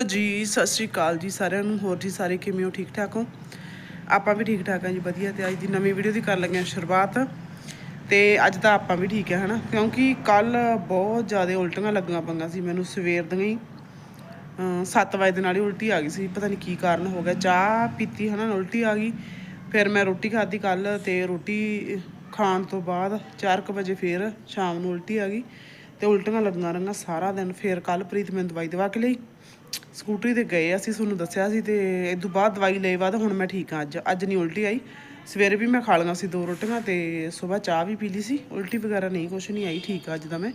ਜੀ, ਸਤਿ ਸ਼੍ਰੀ ਅਕਾਲ ਜੀ ਸਾਰਿਆਂ ਨੂੰ। ਹੋਰ ਜੀ ਸਾਰੇ ਕਿਵੇਂ ਹੋ? ਠੀਕ ਠਾਕ ਹੋ? ਆਪਾਂ ਵੀ ਠੀਕ ਠਾਕ ਆ ਜੀ, ਵਧੀਆ। ਤੇ ਅੱਜ ਦੀ ਨਵੀਂ ਵੀਡੀਓ ਦੀ ਕਰ ਲੱਗੇ ਹਾਂ ਸ਼ੁਰੂਆਤ। ਤੇ ਅੱਜ ਤਾਂ ਆਪਾਂ ਵੀ ਠੀਕ ਹੈ, ਹਨਾ? ਕਿਉਂਕਿ ਕੱਲ ਬਹੁਤ ਜ਼ਿਆਦਾ ਉਲਟੀਆਂ ਲੱਗੀਆਂ ਪਈਆਂ ਸੀ ਮੈਨੂੰ ਸਵੇਰ ਦੀਆਂ ਹੀ। 7 ਵਜੇ ਦੇ ਨਾਲ ਹੀ ਉਲਟੀ ਆ ਗਈ ਸੀ। ਪਤਾ ਨਹੀਂ ਕੀ ਕਾਰਨ ਹੋ ਗਿਆ। ਚਾਹ ਪੀਤੀ, ਹਨਾ? ਉਲਟੀ ਆ ਗਈ। ਫਿਰ ਮੈਂ ਰੋਟੀ ਖਾਧੀ ਕੱਲ ਤੇ ਰੋਟੀ ਖਾਣ ਤੋਂ ਬਾਅਦ 4:00 ਵਜੇ ਫਿਰ ਸ਼ਾਮ ਨੂੰ ਉਲਟੀ ਆ ਗਈ। ਤੇ ਉਲਟੀਆਂ ਲੱਗੀਆਂ ਰਹੀਆਂ ਸਾਰਾ ਦਿਨ। ਫਿਰ ਕੱਲ ਪ੍ਰੀਤ ਮੈਨੂੰ ਦਵਾਈ ਦਵਾ ਕੇ ਲਈ। ਸਕੂਟਰੀ ਤੇ ਗਏ ਅਸੀਂ ਤੁਹਾਨੂੰ ਦੱਸਿਆ ਸੀ ਤੇ ਇਸ ਤੋਂ ਬਾਅਦ ਦਵਾਈ ਲਈ ਬਾਅਦ ਹੁਣ ਮੈਂ ਠੀਕ ਹਾਂ। ਅੱਜ ਅੱਜ ਨਹੀਂ ਉਲਟੀ ਆਈ। ਸਵੇਰੇ ਵੀ ਮੈਂ ਖਾ ਲਈਆਂ ਸੀ ਦੋ ਰੋਟੀਆਂ ਤੇ ਸਵੇਰ ਚਾਹ ਵੀ ਪੀ ਲਈ ਸੀ। ਉਲਟੀ ਵਗੈਰਾ ਨਹੀਂ, ਕੁਛ ਨਹੀਂ ਆਈ, ਠੀਕ ਆ ਅੱਜ ਦਾ ਮੈਂ।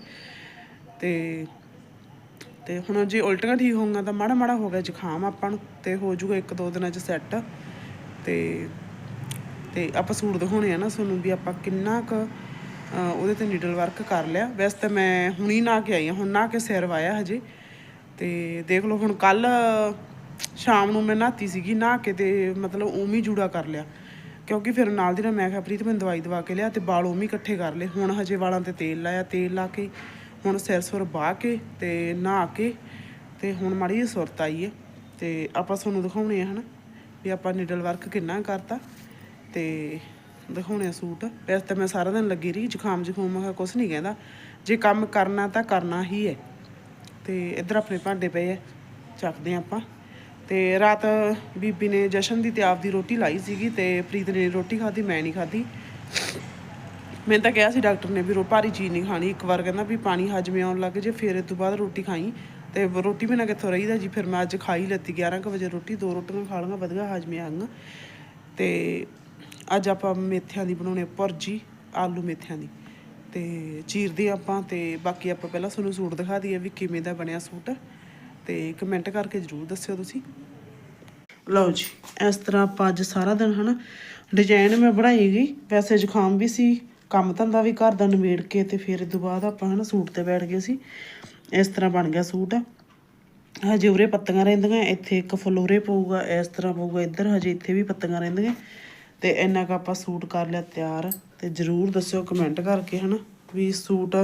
ਤੇ ਤੇ ਹੁਣ ਜੇ ਉਲਟੀਆਂ ਠੀਕ ਹੋਊਗਾ ਤਾਂ ਮਾੜਾ ਮਾੜਾ ਹੋ ਗਿਆ, ਜ਼ੁਕਾਮ ਆਪਾਂ ਨੂੰ ਤੇ ਹੋ ਜਾਊਗਾ ਇੱਕ ਦੋ ਦਿਨਾਂ 'ਚ ਸੈੱਟ। ਤੇ ਤੇ ਆਪਾਂ ਸੂਟ ਦਿਖਾਉਣੇ ਆ ਨਾ ਤੁਹਾਨੂੰ ਵੀ ਆਪਾਂ ਕਿੰਨਾ ਕੁ ਉਹਦੇ ਤੇ ਨੀਡਲ ਵਰਕ ਕਰ ਲਿਆ। ਵੈਸੇ ਤਾਂ ਮੈਂ ਹੁਣੀ ਨਾ ਕੇ ਆਈ ਹਾਂ, ਹੁਣ ਨਾ ਕੇ ਸਿਰ ਵਾਇਆ ਹਜੇ। ਤੇ ਦੇਖ ਲਓ ਹੁਣ ਕੱਲ ਸ਼ਾਮ ਨੂੰ ਮੈਂ ਨਹਾਤੀ ਸੀਗੀ, ਨਹਾ ਕੇ ਤੇ ਮਤਲਬ ਉਵੇਂ ਹੀ ਜੂੜਾ ਕਰ ਲਿਆ। ਕਿਉਂਕਿ ਫਿਰ ਨਾਲ ਦੀ ਨਾਲ ਮੈਂ ਕਿਹਾ, ਪ੍ਰੀਤ ਮੈਂ ਦਵਾਈ ਦਵਾ ਕੇ ਲਿਆ ਤੇ ਵਾਲ ਉਵੇਂ ਇਕੱਠੇ ਕਰ ਲਏ। ਹੁਣ ਹਜੇ ਵਾਲਾਂ ਤੇ ਤੇਲ ਲਾਇਆ, ਤੇਲ ਲਾ ਕੇ, ਹੁਣ ਸਿਰ ਸੁਰ ਬਾਹ ਕੇ ਤੇ ਨਹਾ ਕੇ ਤੇ ਹੁਣ ਮਾੜੀ ਜਿਹੀ ਸੁਰਤ ਆਈ ਹੈ ਤੇ ਆਪਾਂ ਤੁਹਾਨੂੰ ਦਿਖਾਉਣੇ ਆ ਹਨਾ ਵੀ ਆਪਾਂ ਨਿਡਲ ਵਰਕ ਕਿੰਨਾ ਕਰਤਾ ਤੇ ਦਿਖਾਉਣੇ ਆ ਸੂਟ। ਵੈਸੇ ਤਾਂ ਮੈਂ ਸਾਰਾ ਦਿਨ ਲੱਗੀ ਰਹੀ ਜ਼ੁਕਾਮ ਜ਼ੁਕਾਮ ਮੈਂ ਕੁਝ ਨਹੀਂ ਕਹਿੰਦਾ। ਜੇ ਕੰਮ ਕਰਨਾ ਤਾਂ ਕਰਨਾ ਹੀ ਹੈ। ਤੇ ਇੱਧਰ ਆਪਣੇ ਭਾਂਡੇ ਪਏ ਆ, ਚੱਕਦੇ ਆ ਆਪਾਂ। ਤੇ ਰਾਤ ਬੀਬੀ ਨੇ ਜਸ਼ਨ ਦੀ ਤੇ ਆਪਦੀ ਰੋਟੀ ਲਾਈ ਸੀਗੀ ਤੇ ਪ੍ਰੀਤ ਨੇ ਰੋਟੀ ਖਾਧੀ, ਮੈਂ ਨਹੀਂ ਖਾਧੀ। ਮੈਂ ਤਾਂ ਕਿਹਾ ਸੀ ਡਾਕਟਰ ਨੇ ਵੀ ਰੋ, ਭਾਰੀ ਚੀਜ਼ ਨਹੀਂ ਖਾਣੀ। ਇੱਕ ਵਾਰ ਕਹਿੰਦਾ ਵੀ ਪਾਣੀ ਹਜਮੇ ਆਉਣ ਲੱਗ ਜੇ, ਫਿਰ ਇਸ ਤੋਂ ਬਾਅਦ ਰੋਟੀ ਖਾਈ। ਤੇ ਰੋਟੀ ਬਿਨਾਂ ਕਿੱਥੋਂ ਰਹੀਦਾ ਜੀ? ਫਿਰ ਮੈਂ ਅੱਜ ਖਾਈ ਲੱਤੀ 11 ਕੁ ਵਜੇ ਰੋਟੀ, ਦੋ ਰੋਟੀਆਂ ਖਾ ਲਵਾਂਗਾ ਵਧੀਆ ਹਜਮੇ ਆਂਗਾ ਤੇ ਅੱਜ ਆਪਾਂ ਮੇਥਿਆਂ ਦੀ ਬਣਾਉਣੇ ਭੁਰਜੀ, ਆਲੂ ਮੇਥਿਆਂ ਦੀ। ਤੇ ਚੀਰਦੇ ਆਪਾਂ ਤੇ ਬਾਕੀ ਆਪਾਂ ਪਹਿਲਾਂ ਤੁਹਾਨੂੰ ਸੂਟ ਦਿਖਾ ਦਈਏ ਵੀ ਕਿਵੇਂ ਦਾ ਬਣਿਆ ਸੂਟ। ਤੇ ਕਮੈਂਟ ਕਰਕੇ ਜਰੂਰ ਦੱਸਿਓ ਤੁਸੀਂ। ਲਓ ਜੀ, ਇਸ ਤਰ੍ਹਾਂ ਆਪਾਂ ਅੱਜ ਸਾਰਾ ਦਿਨ ਹਨਾ ਡਿਜ਼ਾਈਨ ਮੈਂ ਬਣਾਈ ਗਈ। ਵੈਸੇ ਜ਼ੁਕਾਮ ਵੀ ਸੀ, ਕੰਮ ਧੰਦਾ ਵੀ ਘਰ ਦਾ ਨਿਬੇੜ ਕੇ ਤੇ ਫਿਰ ਤੋਂ ਬਾਅਦ ਆਪਾਂ ਹਨਾ ਸੂਟ ਤੇ ਬੈਠ ਗਏ ਸੀ। ਇਸ ਤਰ੍ਹਾਂ ਬਣ ਗਿਆ ਸੂਟ। ਹਜੇ ਉਰੇ ਪੱਤੀਆਂ ਰਹਿੰਦੀਆਂ, ਇੱਥੇ ਇੱਕ ਫਲੋਰੇ ਪਊਗਾ, ਇਸ ਤਰ੍ਹਾਂ ਪਊਗਾ ਇੱਧਰ, ਹਜੇ ਇੱਥੇ ਵੀ ਪੱਤੀਆਂ ਰਹਿੰਦੀਆਂ। ਤੇ ਇੰਨਾ ਕੁ ਆਪਾਂ ਸੂਟ ਕਰ ਲਿਆ ਤਿਆਰ ਤੇ ਜਰੂਰ ਦੱਸਿਓ ਕਮੈਂਟ ਕਰਕੇ, ਹਨਾ, ਵੀ ਸੂਟ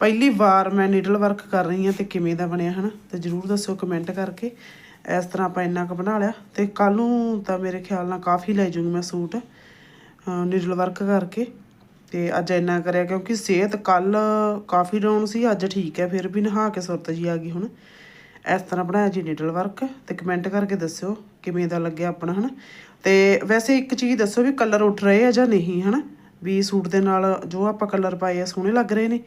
ਪਹਿਲੀ ਵਾਰ ਮੈਂ ਨੀਡਲ ਵਰਕ ਕਰ ਰਹੀ ਹਾਂ ਤੇ ਕਿਵੇਂ ਦਾ ਬਣਿਆ, ਹਨਾ, ਤੇ ਜਰੂਰ ਦੱਸਿਓ ਕਮੈਂਟ ਕਰਕੇ। ਇਸ ਤਰ੍ਹਾਂ ਆਪਾਂ ਇੰਨਾ ਕੁ ਬਣਾ ਲਿਆ ਤੇ ਕੱਲ ਨੂੰ ਤਾਂ ਮੇਰੇ ਖਿਆਲ ਨਾਲ ਕਾਫੀ ਲੈ ਜੂਗੀ ਮੈਂ ਸੂਟ ਨੀਡਲ ਵਰਕ ਕਰਕੇ। ਤੇ ਅੱਜ ਇੰਨਾ ਕਰਿਆ ਕਿਉਂਕਿ ਸਿਹਤ ਕੱਲ ਕਾਫੀ ਡਾਊਨ ਸੀ, ਅੱਜ ਠੀਕ ਹੈ, ਫਿਰ ਵੀ ਨਹਾ ਕੇ ਸੁਰਤ ਜੀ ਆ ਗਈ ਹੁਣ। ਇਸ ਤਰ੍ਹਾਂ ਬਣਾਇਆ ਜੀ ਨੀਡਲ ਵਰਕ ਤੇ ਕਮੈਂਟ ਕਰਕੇ ਦੱਸਿਓ ਕਿਵੇਂ ਦਾ ਲੱਗਿਆ ਆਪਣਾ, ਹਨਾ? ਤੇ ਵੈਸੇ ਇੱਕ ਚੀਜ਼ ਦੱਸੋ ਵੀ ਕਲਰ ਉੱਠ ਰਹੇ ਆ ਜਾਂ ਨਹੀਂ, ਹਨਾ? ਵੀ ਸੂਟ ਦੇ ਨਾਲ ਜੋ ਆਪਾਂ ਕਲਰ ਪਾਏ ਆ ਸੋਹਣੇ ਲੱਗ ਰਹੇ ਨੇ।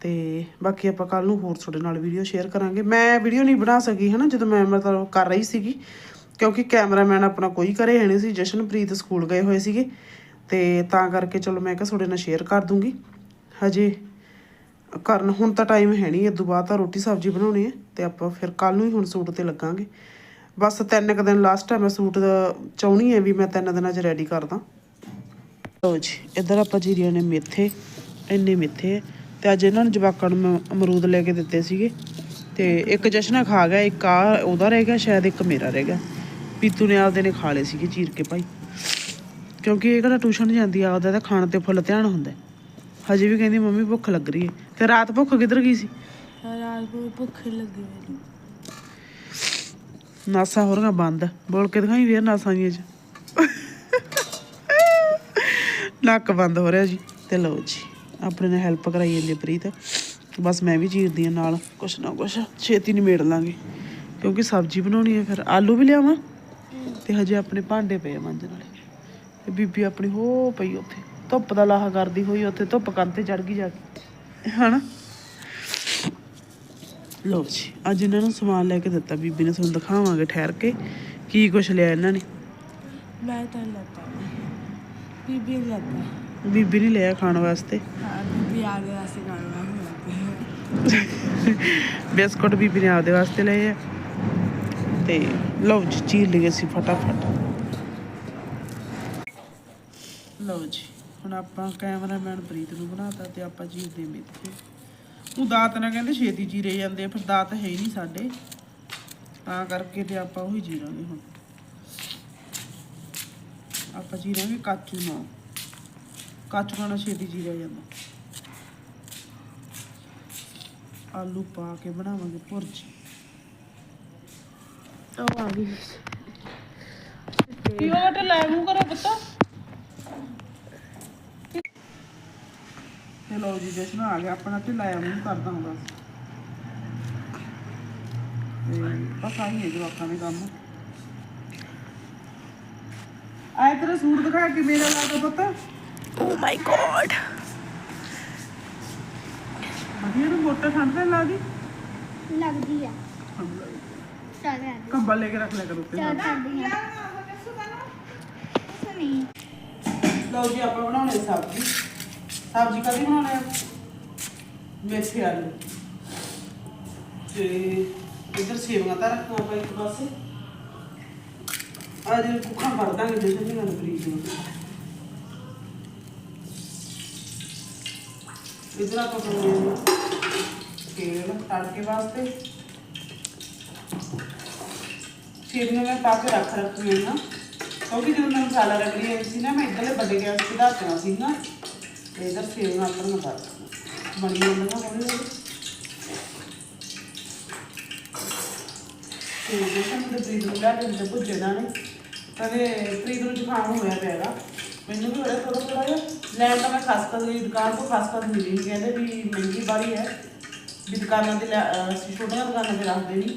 ਤੇ ਬਾਕੀ ਆਪਾਂ ਕੱਲ ਨੂੰ ਹੋਰ ਤੁਹਾਡੇ ਨਾਲ ਵੀਡੀਓ ਸ਼ੇਅਰ ਕਰਾਂਗੇ। ਮੈਂ ਵੀਡੀਓ ਨਹੀਂ ਬਣਾ ਸਕੀ, ਹਨਾ? ਜਦੋਂ ਮੈਂ ਮਤਲਬ ਕਰ ਰਹੀ ਸੀਗੀ, ਕਿਉਂਕਿ ਕੈਮਰਾਮੈਨ ਆਪਣਾ ਕੋਈ ਘਰੇ ਹੈ ਨਹੀਂ ਸੀ। ਜਸ਼ਨਪ੍ਰੀਤ ਸਕੂਲ ਗਏ ਹੋਏ ਸੀਗੇ। ਤੇ ਤਾਂ ਕਰਕੇ ਚਲੋ ਮੈਂ ਕਿਹਾ ਤੁਹਾਡੇ ਨਾਲ ਸ਼ੇਅਰ ਕਰ ਦੂੰਗੀ। ਹਜੇ ਕਰਨ ਹੁਣ ਤਾਂ ਟਾਈਮ ਹੈ ਨਹੀਂ ਇਦੋਂ ਬਾਅਦ ਤਾਂ ਰੋਟੀ ਸਬਜ਼ੀ ਬਣਾਉਣੀ ਹੈ ਤੇ ਆਪਾਂ ਫਿਰ ਕੱਲ ਨੂੰ ਹੀ ਹੁਣ ਸੂਟ ਤੇ ਲੱਗਾਂਗੇ। ਬਸ ਤਿੰਨ ਕੁ ਦਿਨ ਲਾਸਟ ਹੈ ਮੈਂ ਸੂਟ ਦਾ ਚਾਹੁੰਦੀ ਹੈ ਵੀ ਮੈਂ ਤਿੰਨ ਦਿਨਾਂ 'ਚ ਰੈਡੀ ਕਰਦਾ। ਲਓ ਜੀ, ਇੱਧਰ ਆਪਾਂ ਜੀਰੀਆਂ ਨੇ ਮੇਥੇ, ਇੰਨੇ ਮੇਥੇ ਹੈ ਤੇ ਅੱਜ ਇਹਨਾਂ ਨੂੰ ਜਵਾਕਾਂ ਨੂੰ ਮੈਂ ਅਮਰੂਦ ਲੈ ਕੇ ਦਿੱਤੇ ਸੀਗੇ। ਤੇ ਇੱਕ ਜਸ਼ਨਾ ਖਾ ਗਿਆ, ਇੱਕ ਆ, ਉਹਦਾ ਰਹਿ ਗਿਆ, ਸ਼ਾਇਦ ਇੱਕ ਮੇਰਾ ਰਹਿ ਗਿਆ। ਪੀਤੂ ਨੇ ਆਪਦੇ ਨੇ ਖਾ ਲਏ ਸੀਗੇ ਚੀਰ ਕੇ ਭਾਈ। ਕਿਉਂਕਿ ਇਹ ਕਿਹੜਾ ਟਿਊਸ਼ਨ ਜਾਂਦੀ ਆ ਉਹਦਾ ਤਾਂ ਖਾਣ ਤੇ ਫੁੱਲ ਧਿਆਨ ਹੁੰਦਾ ਹਜੇ ਵੀ ਕਹਿੰਦੀ ਮੰਮੀ ਭੁੱਖ ਲੱਗ ਰਹੀ ਹੈ। ਤੇ ਰਾਤ ਭੁੱਖ ਕਿੱਧਰ ਗਈ ਸੀ? ਰਾਤ ਨੂੰ ਭੁੱਖ ਲੱਗੀ ਮੈਨੂੰ ਨਾਸਾਂ ਹੋ ਰਹੀਆਂ ਬੰਦ। ਬੋਲ ਕੇ ਦਿਖਾਈ ਫੇਰ ਨਾਸਾਂ ਜੀਆਂ ਚ। ਨੱਕ ਬੰਦ ਹੋ ਰਿਹਾ ਜੀ। ਤੇ ਲਓ ਜੀ ਆਪਣੇ ਨੇ ਹੈਲਪ ਕਰਾਈ ਜਾਂਦੀ ਹੈ ਪ੍ਰੀਤ। ਬਸ ਮੈਂ ਵੀ ਚੀਰਦੀ ਹਾਂ ਨਾਲ। ਕੁਛ ਨਾ ਕੁਛ ਛੇਤੀ ਨਿਮੇੜ ਲਾਂਗੇ। ਕਿਉਂਕਿ ਸਬਜ਼ੀ ਬਣਾਉਣੀ ਹੈ ਫਿਰ। ਆਲੂ ਵੀ ਲਿਆਵਾਂ? ਤੇ ਹਜੇ ਆਪਣੇ ਭਾਂਡੇ ਪਏ ਆ ਮਾਂਜਣ ਵਾਲੇ। ਤੇ ਬੀਬੀ ਆਪਣੀ ਹੋ ਪਈ ਉੱਥੇ। ਧੁੱਪ ਦਾ ਲਾਹਾ ਕਰਦੀ ਹੋਈ ਉੱਥੇ ਧੁੱਪ ਕੰਨ ਤੇ ਚੜ ਗਈ ਜਾ ਕੇ। ਹਨਾ? ਲਓ ਜੀ ਅੱਜ ਇਹਨਾਂ ਨੂੰ ਸਮਾਨ ਲੈ ਕੇ ਦਿੱਤਾ ਬੀਬੀ ਨੇ ਤੁਹਾਨੂੰ ਦਿਖਾਵਾਂਗੇ ਠਹਿਰ ਕੇ ਕੀ ਕੁਛ ਲਿਆ ਇਹਨਾਂ ਨੇ। ਮੈਂ ਤਾਂ ਲੱਤਾ। ਬੀਬੀ ਨੇ ਲੱਤਾ। ਬੀਬੀ ਨੇ ਲਿਆ ਖਾਣ ਵਾਸਤੇ। ਹਾਂ ਬੀਬੀ ਬਿਸਕੁਟ ਬੀਬੀ ਨੇ ਆਪਦੇ ਵਾਸਤੇ ਲਏ ਆ। ਤੇ ਲਓ ਜੀ ਚੀਰ ਲਈਏ ਸੀ ਫਟਾਫਟ ਲਓ ਜੀ ਹੁਣ ਆਪਾਂ ਕੈਮਰਾਮੈਨ ਪ੍ਰੀਤ ਨੂੰ ਬਣਾਤਾ ਤੇ ਆਪਾਂ ਚੀਰਦੇ ਮੇਥੇ। ਉਹ ਦਾਤ ਨਾ ਕਹਿੰਦੇ ਛੇਤੀ ਚੀਰੇ ਜਾਂਦੇ ਆ ਫਿਰ ਦਾਤ ਹੈ ਹੀ ਨਹੀਂ ਸਾਡੇ। ਤਾਂ ਕਰਕੇ ਤੇ ਆਪਾਂ ਉਹੀ ਚੀਰਾਂਗੇ ਹੁਣ। ਆਪਾਂ ਚੀਰਾਂਗੇ ਕਾਚੂ ਨਾਲ। ਕਾਚੂ ਨਾਲ ਛੇਤੀ ਚੀਰਿਆ ਜਾਂਦਾ। ਆਲੂ ਪਾ ਕੇ ਬਣਾਵਾਂਗੇ ਭੁਰਜੀ ਉਹ ਆ ਗਈ ਕੀ ਹੋ ਗਿਆ? ਲੈ ਮੂੰਹ ਕਰੋ ਪੁੱਤ। ਚਲੋ ਜੀ ਜਸ਼ਨ ਆ ਗਿਆ ਆਪਣਾ ਤੇ ਲਾਇਆ ਮੂੰਹ ਕਰਦਾ ਹੁੰਦਾ ਤੇ ਬਸ ਆਹੀ ਹੈ ਜਵਾਕਾਂ ਦੇ ਕੰਮ। ਆਏ ਤੇਰਾ ਸੂਟ ਦਿਖਾ ਕੇ ਮੇਰਾ ਲੱਗਦਾ ਪੁੱਤ। ਓ ਮਾਈ ਗॉड ਵਧੀਆ ਨੂੰ ਮੋਟਾ ਠੰਡ ਤੇ ਲਾ ਦੀ ਲੱਗਦੀ ਆ। ਚੱਲ ਆ ਕੰਬਲ ਲੈ ਕੇ ਰੱਖ ਲਿਆ ਕਰੋ ਸੁਣੀ ਲਓ ਜੀ ਆਪਾਂ ਬਣਾਉਣੇ ਸਬਜ਼ੀ। ਸਬਜ਼ੀ ਕਦੀ ਬਣਾਉਣੇ ਆ ਮੇਥੇ ਆਲੂ। ਤੇ ਇਧਰ ਸੇਵੀਆਂ ਤਾਂ ਰੱਖਣਾ ਆਪਾਂ ਇੱਕ ਪਾਸੇ। ਆ ਜਿਹੜੇ ਕੁੱਖਾਂ ਭਰ ਦਾਂਗੇ ਜਿਹੜੇ ਨਹੀਂ ਗੱਲ ਫਰੀਜ ਨੂੰ ਇਧਰ ਆਪਾਂ ਪਾਉਂਦੇ ਤੇਲ ਤੜਕੇ ਵਾਸਤੇ। ਸੇਵੀਆਂ ਮੈਂ ਪਾ ਕੇ ਰੱਖ ਰੱਖੀਆਂ ਨਾ ਕਿਉਂਕਿ ਜਦੋਂ ਮੈਂ ਮਸਾਲਾ ਰੱਖ ਸੀ ਨਾ, ਮੈਂ ਇੱਧਰਲੇ ਵੱਡੇ ਗੈਸ ਤੇ ਰੱਖਣਾ ਸੀ ਨਾ। ਤੇ ਇਧਰ ਸੇਵੀਆਂ ਆਪਣੀਆਂ ਪਾ ਬਣੀ ਤੇ ਦੇਖਾਂ ਤੇ ਪ੍ਰੀਤ ਨੂੰ ਲੈ ਕੇ ਤੇ ਭੁੱਜੇ ਦਾਣੇ ਕਦੇ ਪ੍ਰੀਤ ਨੂੰ ਜ਼ੁਕਾਮ ਹੋਇਆ ਪਿਆਗਾ ਮੈਨੂੰ ਵੀ ਹੋਇਆ ਥੋੜਾ ਥੋੜਾ ਜਿਹਾ। ਲੈਣ ਦਾ ਮੈਂ ਖਸਖਸ ਦੀ ਦੁਕਾਨ ਤੋਂ ਖਸਖਸ ਮਿਲੀ ਕਹਿੰਦੇ ਵੀ ਮਹਿੰਗੀ ਬਾਰੀ ਹੈ। ਵੀ ਦੁਕਾਨਾਂ ਤੇ ਲੈ- ਛੋਟੀਆਂ ਦੁਕਾਨਾਂ ਤੇ ਰੱਖਦੇ ਨਹੀਂ